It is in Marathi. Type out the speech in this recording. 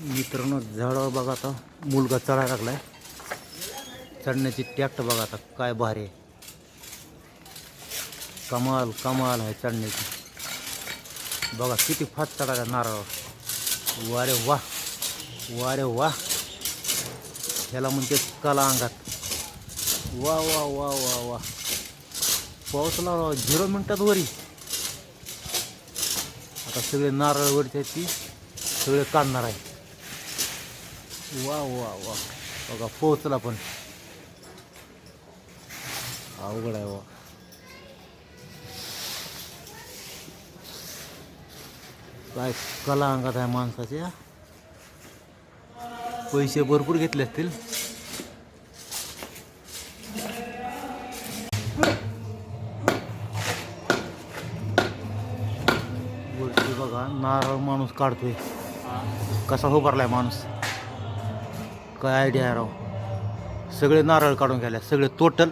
मित्रांनो झाडावर बघा आता. मुलगा चढायला लागलाय. चढण्याची टॅक्ट बघा आता काय भारी आहे. कमाल कमाल आहे चढण्याची. बघा किती फास्ट चढायला नारळावर वारे वा वारे वा ह्याला म्हणते कला अंगात. वा वा वा वा वा पाऊसला झिरो मिनटात वरी. आता सगळे नारळ वरचे आहेत ती सगळे काढणार आहे वा वा वा. बघा पोहोचला पण. अवघड आहे वा काय कला अंगात आहे माणसाच्या पैसे भरपूर घेतले असतील. बघा नारळ माणूस काढतोय. कसा उभारलाय माणूस. काय आयडिया राव? सगळे नारळ काढून घ्यायला सगळे टोटल